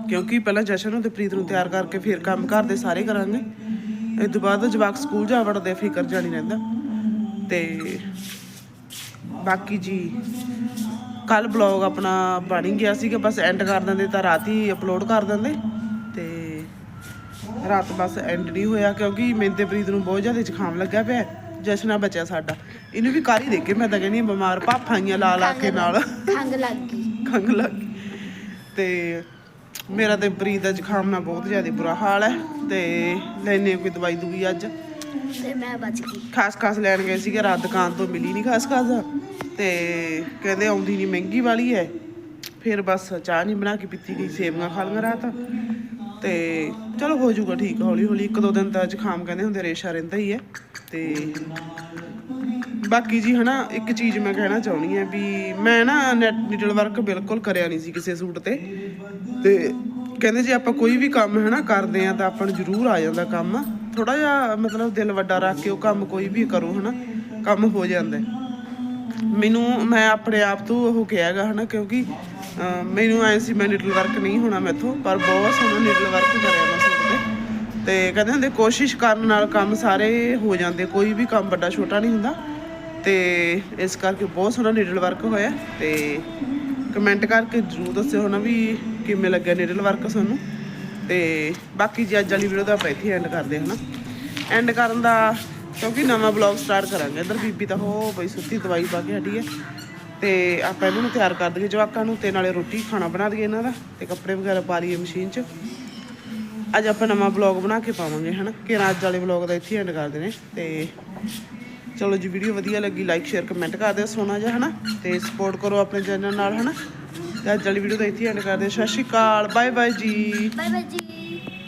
ਕਿਉਂਕਿ ਪਹਿਲਾਂ ਜਸ਼ਨ ਨੂੰ ਤੇ ਪ੍ਰੀਤ ਨੂੰ ਤਿਆਰ ਕਰਕੇ ਫਿਰ ਕੰਮ ਘਰ ਦੇ ਸਾਰੇ ਕਰਾਂਗੇ। ਇਸ ਤੋਂ ਬਾਅਦ ਜਵਾਕ ਸਕੂਲ ਜਾ ਵੜਦੇ, ਫਿਕਰ ਜਾਣੀ ਰਹਿੰਦਾ। ਤੇ ਬਾਕੀ ਜੀ ਕੱਲ ਬਲੌਗ ਆਪਣਾ ਬਣ ਗਿਆ ਸੀਗਾ ਬਸ ਐਂਡ ਕਰ ਦਿੰਦੇ ਤਾਂ ਰਾਤ ਹੀ ਅਪਲੋਡ ਕਰ ਦਿੰਦੇ। ਤੇ ਰਾਤ ਬਸ ਐਂਡ ਨਹੀਂ ਹੋਇਆ ਕਿਉਂਕਿ ਮੈਨੂੰ ਤੇ ਪ੍ਰੀਤ ਨੂੰ ਬਹੁਤ ਜ਼ਿਆਦਾ ਜ਼ੁਕਾਮ ਲੱਗਿਆ ਪਿਆ ਜਸ਼ਨਾ ਬਚਿਆ ਸਾਡਾ। ਇਹਨੂੰ ਵੀ ਕਰ ਹੀ ਦੇ ਕੇ ਮੈਂ ਤਾਂ ਕਹਿੰਦੀ ਬਿਮਾਰ ਭਾਫਾਈਆਂ ਲਾ ਲਾ ਕੇ ਨਾਲ। ਖੰਗ ਲੱਗ ਗਈ। ਖੰਗ ਲੱਗ ਗਈ। ਤੇ ਮੇਰਾ ਤੇ ਪ੍ਰੀਤ ਦਾ ਜ਼ੁਕਾਮ ਨਾਲ ਬਹੁਤ ਜ਼ਿਆਦਾ ਬੁਰਾ ਹਾਲ ਹੈ ਤੇ ਲੈਨੇ ਕੋਈ ਦਵਾਈ ਦੂਈ ਅੱਜ? ਤੇ ਮੈਂ ਬਚ ਗਈ। ਖਾਸ ਖਾਸ ਲੈਣ ਗਏ ਸੀਗੇ ਰਾਤ ਦੁਕਾਨ ਤੋਂ ਮਿਲੀ ਨਹੀਂ ਖਾਸ ਖਾਸ ਤੇ ਕਹਿੰਦੇ ਆਉਂਦੀ ਨਹੀਂ ਮਹਿੰਗੀ ਵਾਲੀ ਹੈ ਫਿਰ ਬਸ ਚਾਹ ਨਹੀਂ ਬਣਾ ਕੇ ਪੀਤੀ ਗਈ, ਸੇਵੀਆਂ ਖਾ ਲਈਆਂ ਰਾਤ। ਤੇ ਚਲੋ ਹੋ ਜਾਊਗਾ ਠੀਕ ਹੌਲੀ ਹੌਲੀ ਇੱਕ ਦੋ ਦਿਨ ਤਾਂ ਜ਼ੁਕਾਮ ਕਹਿੰਦੇ ਹੁੰਦੇ, ਰੇਸ਼ਾ ਰਹਿੰਦਾ ਹੀ ਹੈ ਤੇ ਬਾਕੀ ਜੀ ਹਨਾ, ਇੱਕ ਚੀਜ਼ ਮੈਂ ਕਹਿਣਾ ਚਾਹੁੰਦੀ ਆ ਵੀ ਮੈਂ ਨਾ ਨੀਡਲ ਵਰਕ ਬਿਲਕੁਲ ਕਰਿਆ ਨਹੀਂ ਸੀ ਕਿਸੇ ਸੂਟ ਤੇ। ਤੇ ਕਹਿੰਦੇ ਜੇ ਆਪਾਂ ਕੋਈ ਵੀ ਕੰਮ ਹਨਾ ਕਰਦੇ ਆ ਤਾਂ ਆਪਾਂ ਨੂੰ ਜ਼ਰੂਰ ਆ ਜਾਂਦਾ ਕੰਮ। ਥੋੜਾ ਜਿਹਾ ਮਤਲਬ ਦਿਲ ਵੱਡਾ ਰੱਖ ਕੇ ਉਹ ਕੰਮ ਕੋਈ ਵੀ ਕਰੋ ਹਨਾ, ਕੰਮ ਹੋ ਜਾਂਦਾ ਮੈਨੂੰ, ਮੈਂ ਆਪਣੇ ਆਪ ਤੋਂ ਉਹ ਕਿਹਾਗਾ ਹਨਾ, ਕਿਉਂਕਿ ਮੈਨੂੰ ਐ ਸੀ, ਮੈਂ ਨੀਡਲ ਵਰਕ ਨਹੀਂ ਹੋਣਾ ਮੈਥੋਂ, ਪਰ ਬਹੁਤ ਸੋਹਣਾ ਨੀਡਲ ਵਰਕ ਕਰਿਆ ਮੈਂ ਸੂਟ ਤੇ। ਤੇ ਕਹਿੰਦੇ ਹੁੰਦੇ, ਕੋਸ਼ਿਸ਼ ਕਰਨ ਨਾਲ ਕੰਮ ਸਾਰੇ ਹੋ ਜਾਂਦੇ, ਕੋਈ ਵੀ ਕੰਮ ਵੱਡਾ ਛੋਟਾ ਨਹੀਂ ਹੁੰਦਾ। ਤੇ ਇਸ ਕਰਕੇ ਬਹੁਤ ਸੋਹਣਾ ਨੀਡਲ ਵਰਕ ਹੋਇਆ, ਤੇ ਕਮੈਂਟ ਕਰਕੇ ਜਰੂਰ ਦੱਸਿਓ ਨਾ ਵੀ ਕਿਵੇਂ ਲੱਗਿਆ ਨੀਡਲ ਵਰਕ ਤੁਹਾਨੂੰ ਤੇ ਬਾਕੀ ਜੀ ਅੱਜ ਵਾਲੀ ਵੀਡੀਓ ਤਾਂ ਆਪਾਂ ਇੱਥੇ ਐਂਡ ਕਰਦੇ ਹਾਂ ਨਾ ਐਂਡ ਕਰਨ ਦਾ ਕਿਉਂਕਿ ਨਵਾਂ ਬਲੌਗ ਸਟਾਰਟ ਕਰਾਂਗੇ। ਇਧਰ ਬੀਬੀ ਤਾਂ ਹੋ ਬਈ ਸੁੱਤੀ, ਦਵਾਈ ਪਾ ਕੇ ਹਟੀ ਹੈ। ਤੇ ਆਪਾਂ ਇਹਨਾਂ ਨੂੰ ਤਿਆਰ ਕਰ ਦਈਏ, ਜਵਾਕਾਂ ਨੂੰ ਤੇ ਨਾਲੇ ਰੋਟੀ, ਖਾਣਾ ਬਣਾ ਦਈਏ ਇਹਨਾਂ ਦਾ ਤੇ ਕੱਪੜੇ ਵਗੈਰਾ ਪਾ ਲਈਏ ਮਸ਼ੀਨ 'ਚ। ਅੱਜ ਆਪਾਂ ਨਵਾਂ ਬਲੌਗ ਬਣਾ ਕੇ ਪਾਵਾਂਗੇ, ਹਨਾ? ਕਿ ਅੱਜ ਵਾਲੇ ਬਲੌਗ ਦਾ ਇੱਥੇ ਐਂਡ ਕਰਦੇ ਨੇ ਤੇ ਚਲੋ ਜੀ ਵੀਡੀਓ ਵਧੀਆ ਲੱਗੀ ਲਾਈਕ ਸ਼ੇਅਰ ਕਮੈਂਟ ਕਰ ਦਿਓ ਸੋਨਾ ਜਿਹਾ, ਹਨਾ? ਤੇ ਸਪੋਰਟ ਕਰੋ ਆਪਣੇ ਚੈਨਲ ਨਾਲ, ਹਨਾ? ਤੇ ਅੱਜ ਵਾਲੀ ਵੀਡੀਓ ਦਾ ਇੱਥੇ ਐਂਡ ਕਰਦੇ ਸਤਿ ਸ਼੍ਰੀ ਅਕਾਲ ਬਾਏ ਬਾਏ ਜੀ। ਬਾਏ ਬਾਏ ਜੀ।